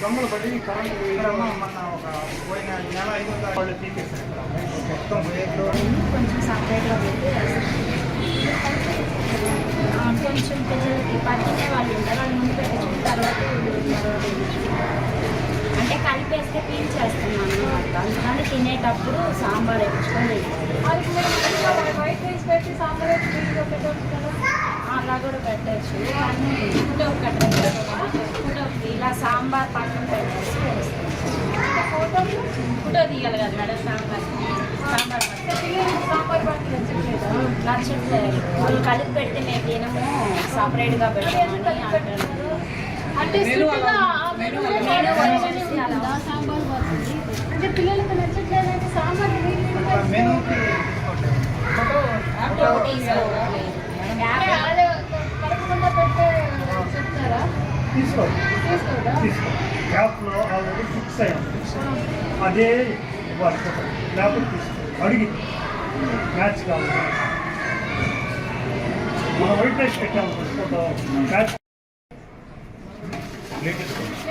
దొంగలు పడి కరెంట్ వేయడమో మొన్న ఒక పోయిన నెల ఐదు వాళ్ళు తీసేసారు మొత్తం కొంచెం సపరేట్గా పెట్టి కొంచెం పిల్లలకి పట్టినే వాళ్ళు ఉంటారు వాళ్ళు ముందు పెట్టించుకున్న తర్వాత అంటే కలిపేస్తే పీల్చేస్తున్నాను అనమాట అందుకని తినేటప్పుడు సాంబార్ వేయించుకొని. వైట్ రైస్ పెట్టి సాంబార్ అలా కూడా పెట్టచ్చు. కానీ ఫుడ్ ఒకటి ఫుడ్ ఒకటి ఇలా సాంబార్ పక్కన పెట్టేసి ఫోటోలు ఫోటో తీయాలి కదా మేడం సాంబార్. సాంబార్ సాంబార్ నచ్చట్లేదా. నచ్చట్లేదు వాళ్ళు కలిపి పెడితే మేము తినము. సపరేట్గా పెట్టామని అంటారు అంటే అంటే నచ్చట్లేదంటే సాంబార్ అదే తీసుకో యాప్లో ఆల్రెడీ ఫిక్స్ అయ్యాం అదే లేకపోతే తీసుకో అడిగి మ్యాచ్ కావాలి మనం వైట్ రైస్ పెట్టాము మ్యాచ్ లేటెస్ట్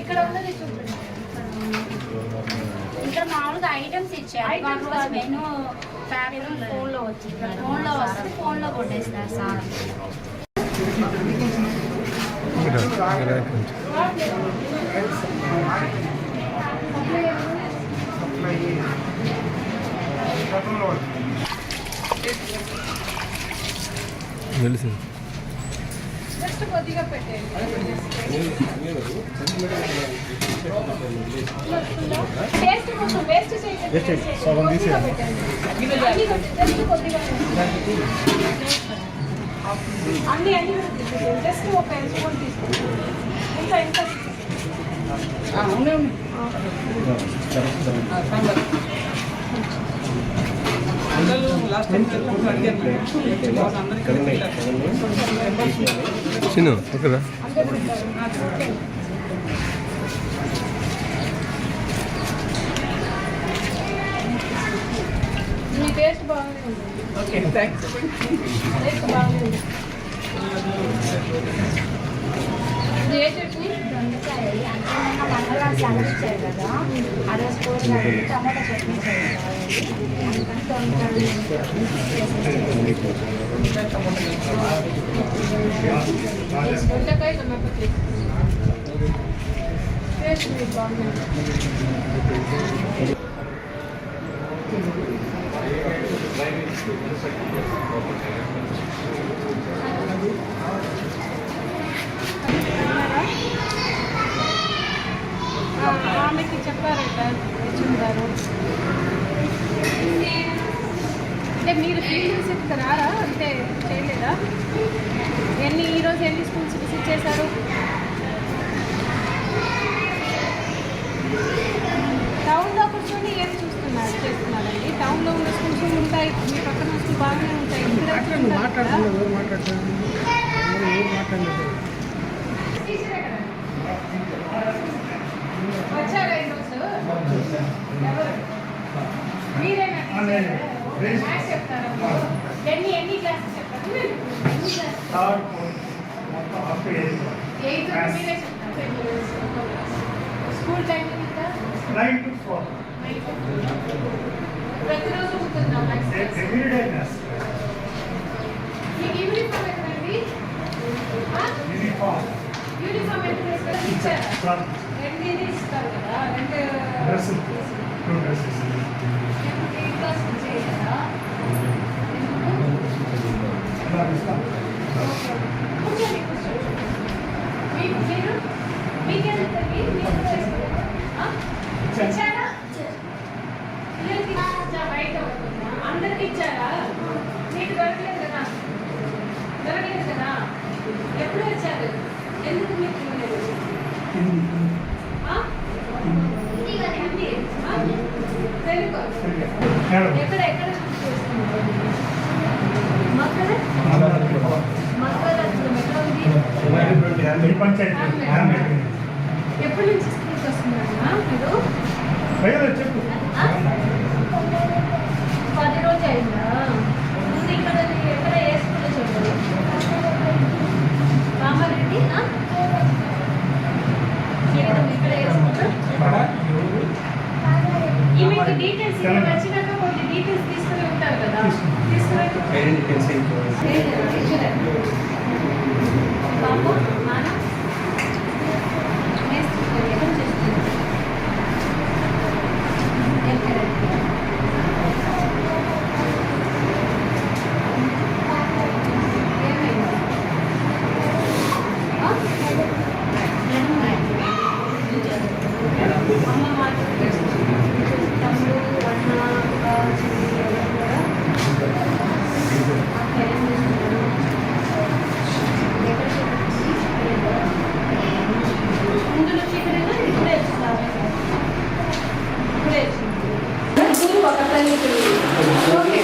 ఇక్కడ ఉన్నది చూడండి. ఇక్కడ మామూలుగా ఐటమ్స్ ఇచ్చారు. Items వాళ్ళు కాదు. మెనూ ప్యాకెట్ ఫోన్లో వచ్చింది. ఫోన్లో వస్తే ఫోన్లో కొట్టేస్తారు సార్. తెలిసింది జస్ట్ కొద్దిగా పెట్టేయండి. సగం తీసేయండి. అన్ని అన్ని జస్ట్ ఒక తీసుకోండి ఇంకా చిన్న బాగానే ఉంది ఇది ఏ చట్నీ? దొండకాయ అంటే ఇచ్చారు కదా ఆ రోజు కూరగాయలు టమాటా చట్నీ చేయాలి అందుకని దొండకాయలు దొండకాయ టమాటా చట్నీ టేస్ట్ మీకు బాగానే ఉంది ఆ, ఆమెకి చెప్పారట తెచ్చుంటారు అంటే మీరు ఫీల్డ్ విజిట్కి రారా అంటే చేయలేదా ఎన్ని ఈరోజు ఎన్ని స్కూల్స్ విజిట్ చేశారు? టౌన్లో కూర్చొని ఏం చూస్తున్నారు? చేస్తున్నారండి. టౌన్లో ఉన్న స్కూల్స్ ఉంటాయి. మీ పక్కన స్కూల్ బాగానే ఉంటాయి? వచ్చారా ఈరోజు? ఎవరు? మీరేనా చెప్తారా? ఎన్ని ఎన్ని క్లాసెస్ చెప్తారు? టు స్కూల్ ఎంత? నైన్ టు ఫోర్ ప్రతిరోజు ఉంటుందా? ఎవ్రీడే మ్యాథ్స్ మీకు యూనిఫామ్ ఎక్కడండి? యూనిఫామ్ యూనిఫామ్ వేసుకోవాలి ఇచ్చారా రెండు ఇస్తారు కదా రెండు టూ డ్రెస్సెస్ ఇస్తాం కూర్చోండి కూర్చోండి మీకు మీరు మీకెంత మీరు మీరు కూడా వేసుకోలేదా? ఆ? ఇచ్చారా పిల్లలకి ఇచ్చా బయట ఉంటుందా? అందరికి ఇచ్చారా మీకు దొరకలేదు కదా దొరకలేదు కదా ఎప్పుడు వచ్చారు ఎందుకు మీకు ఇవ్వలేదు ఆ? హిందీ. ఆ? తెలుగు ఎప్పటి నుంచి స్కూల్కి వస్తున్నారమ్మా చెప్పు. పది రోజు అయిందా? ఇక్కడ ఎక్కడ ఏ స్కూల్లో చెప్పారు ఇక్కడ ఏ స్కూల్లో డీటెయిల్స్ ఇక్కడ వచ్చినాక కొన్ని డీటెయిల్స్ తీసుకుని ఉంటారు కదా. తీసుకుని పాప నాన్న? ఓకే